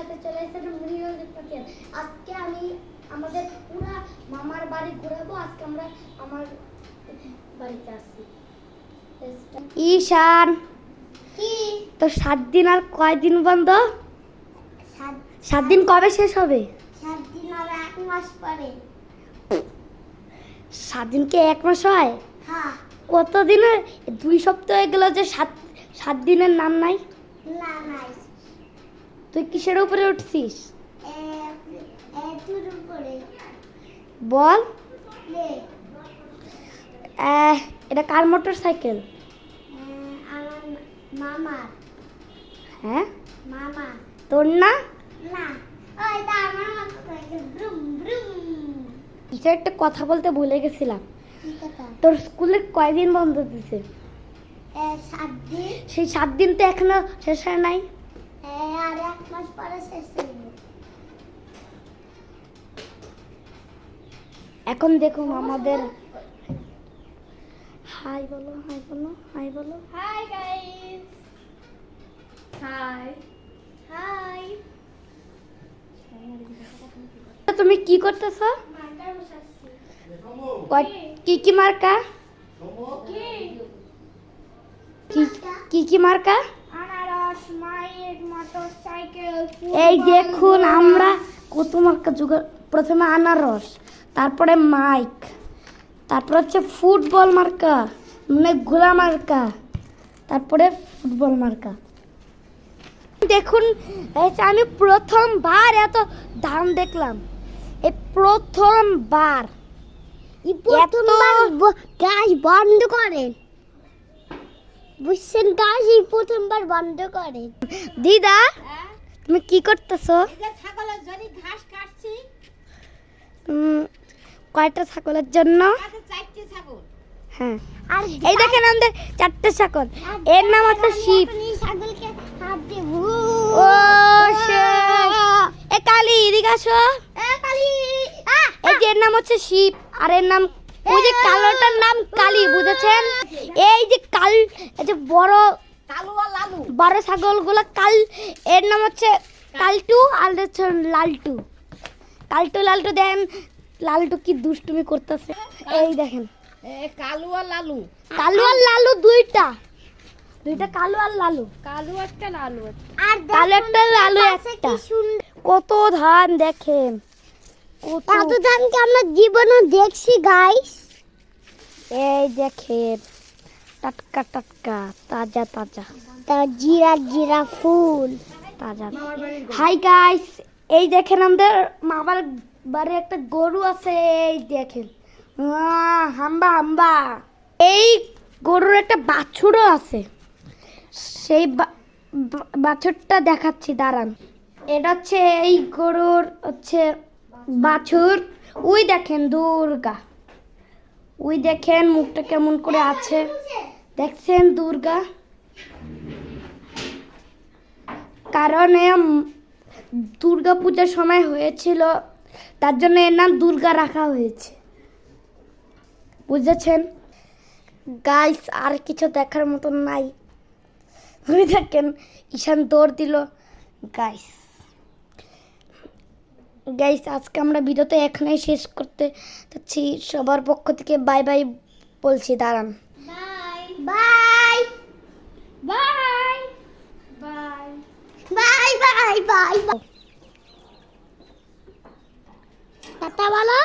সাথে চলে এসেছে মুড়িও দেখতে আজকে আমি আমাদের পুরা মামার বাড়ি ঘোরাবো আজকে আমরা আমার বাড়িতে আসছি। ঈশান কি? তো সাত দিন আর কয়দিন বন্ধ? সাত দিন কবে শেষ হবে? সাত দিন আর এক মাস পরে। সাত দিনকে এক মাস হয়? হ্যাঁ। কত দিনের দুই সপ্তাহ হয়ে গেল যে সাত সাত দিনের নাম নাই? না নাই। তুই কিসের উপরে উঠছিস? বল। এটা কার মোটর সাইকেল মামা হ্যাঁ? মামা। তোর না? না। কিছু একটা কথা বলতে ভুলে গেছিলাম। তোর স্কুলে কয়দিন বন্ধ দিছে? এ সাত দিন। সেই সাত দিন তো এখনও শেষ হয় নাই। মাস পরে শেষ এখন দেখুন আমাদের হাই বলো হাই বলো হাই বলো। হাই গাইস হাই হাই তুমি কি করতেছো? কি? কি মার্কা কি? কি কি কি মার্কা এই দেখুন আমরা কত মার্কা জোগাড় প্রথমে আনারস তারপরে মাইক তারপর হচ্ছে ফুটবল মার্কা মানে গোলা মার্কা তারপরে ফুটবল মার্কা। দেখুন আমি প্রথমবার এত দাম দেখলাম এই প্রথমবার। এই প্রথমবার গাছ বন্ধ করেন। বুঝছেন গাছ এই প্রথমবার বন্ধ করেন দিদা তুমি কি করতেছো? ছাগলের জন্য ঘাস কাটছি। কয়টা ছাগলের জন্য? হ্যাঁ। আর এই দেখেন আমাদের চারটে ছাগল। এর নাম হচ্ছে শিব। ছাগলকে হাত দিয়ে ও এ কালি এদিকে আসো। এই যে এর নাম হচ্ছে শিব। আর এর নাম ওই যে কালোটার নাম কালি বুঝেছেন? এই যে কাল বড় কালু আর লালু। বড় ছাগলগুলো কাল এর নাম হচ্ছে কালটু আর হচ্ছে লালটু। কালটু লালটু দেন লালটু কি দুষ্টুমি করতেছে। এই দেখেন। কালু আর লালু। কালু আর লালু দুইটা। দুইটা কালু আর লালু। কালু একটা লালু আর কালো একটা লালু একটা। কত ধান দেখেন। কত ধান ধানকে আমরা জীবনে দেখছি গাইস এই দেখেন। টাটকা টাটকা, তাজা তাজা। তা জিরা জিরা ফুল। তাজা। হাই গাইস এই দেখেন আমাদের মামার বাড়ি একটা গরু আছে, এই দেখেন। হাম্বা হাম্বা। এই গরুর একটা বাছুরও আছে। সেই বাছুরটা দেখাচ্ছি, দাঁড়ান। এটা হচ্ছে এই গরুর হচ্ছে বাছুর। ওই দেখেন দুর্গা। ওই দেখেন মুখটা কেমন করে আছে। দেখছেন দুর্গা? কারণ দুর্গা পূজার সময় হয়েছিল, তার জন্য এর নাম দুর্গা রাখা হয়েছে। বুঝেছেন? গাইস আর কিছু দেখার মতন নাই। ওই দেখেন, ঈশান দৌড় দিল। গাইস গাইস আজকে আমরা ভিডিওতে এখানেই শেষ করতে যাচ্ছি। সবার পক্ষ থেকে বাই বাই বলছি, দাঁড়ান। Bye bye bye bye bye bye tata বলো